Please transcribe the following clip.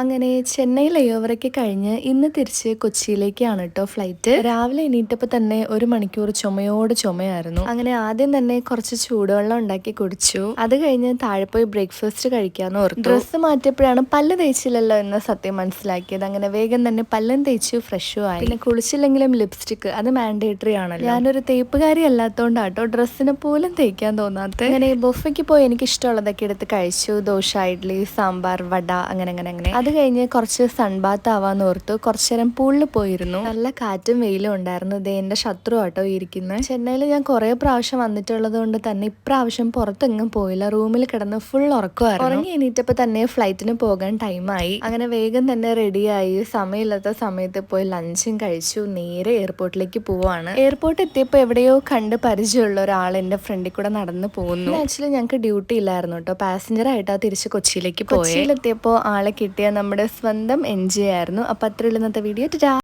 അങ്ങനെ ചെന്നൈ ലയോവറയ്ക്ക് കഴിഞ്ഞ് ഇന്ന് തിരിച്ച് കൊച്ചിയിലേക്കാണ് കേട്ടോ ഫ്ലൈറ്റ് രാവിലെ എണീറ്റപ്പോൾ തന്നെ ഒരു മണിക്കൂർ ചുമയോട് ചുമയായിരുന്നു. അങ്ങനെ ആദ്യം തന്നെ കുറച്ച് ചൂടുവെള്ളം ഉണ്ടാക്കി കുടിച്ചു. അത് കഴിഞ്ഞ് താഴെ പോയി ബ്രേക്ക്ഫാസ്റ്റ് കഴിക്കാന്ന് ഓർത്തു. ഡ്രസ്സ് മാറ്റിയപ്പോഴാണ് പല്ല് തേച്ചില്ലല്ലോ എന്ന് സത്യം മനസ്സിലാക്കിയത്. അങ്ങനെ വേഗം തന്നെ പല്ലും തേച്ചു ഫ്രഷും ആയി. പിന്നെ കുളിച്ചില്ലെങ്കിലും ലിപ്സ്റ്റിക് അത് മാൻഡേറ്ററി ആണല്ലോ. ഞാനൊരു തേപ്പുകാരി അല്ലാത്തോണ്ടാട്ടോ ഡ്രസ്സിനെ പോലും തേക്കാൻ തോന്നാത്ത അങ്ങനെ ബൊഫയ്ക്ക് പോയി എനിക്ക് ഇഷ്ടമുള്ളതൊക്കെ എടുത്ത് കഴിച്ചു. ദോശ ഇഡ്ഡലി സാമ്പാർ വട അങ്ങനെ അങ്ങനെ അങ്ങനെ. അത് കഴിഞ്ഞ് കുറച്ച് സൺബാത്ത് ആവാന്ന് ഓർത്തു കുറച്ചു നേരം പൂളിൽ പോയിരുന്നു. നല്ല കാറ്റും വെയിലും ഉണ്ടായിരുന്നു. ദേ എന്റെ ശത്രു ആട്ടോ ഇരിക്കുന്നത് ചെന്നൈയിൽ ഞാൻ കുറെ പ്രാവശ്യം വന്നിട്ടുള്ളത് കൊണ്ട് തന്നെ ഇപ്രാവശ്യം പുറത്തെങ്ങും പോയില്ല. റൂമിൽ കിടന്ന് ഫുൾ ഉറക്കുമായിരുന്നു. ഉറങ്ങി എണീറ്റപ്പോ തന്നെ ഫ്ലൈറ്റിന് പോകാൻ ടൈമായി. അങ്ങനെ വേഗം തന്നെ റെഡിയായി. സമയമില്ലാത്ത സമയത്ത് പോയി ലഞ്ചും കഴിച്ചു. നേരെ എയർപോർട്ടിലേക്ക് പോവാണ്. എയർപോർട്ട് എത്തിയപ്പോൾ എവിടെയോ കണ്ട് പരിചയമുള്ള ഒരാൾ എന്റെ ഫ്രണ്ടിൽ കൂടെ നടന്നു പോകുന്നു ആക്ച്വലി ഞങ്ങൾക്ക് ഡ്യൂട്ടി ഇല്ലായിരുന്നു കേട്ടോ പാസഞ്ചർ ആയിട്ടാ തിരിച്ച് കൊച്ചിയിലേക്ക് പോയി. കൊച്ചിയിലെത്തിയപ്പോൾ ആളെ കിട്ടിയ നമ്മുടെ സ്വന്തം എൻ ജി ആയിരുന്നു. അപ്പോൾ അത്രയുള്ള ഇന്നത്തെ വീഡിയോ. ടാ.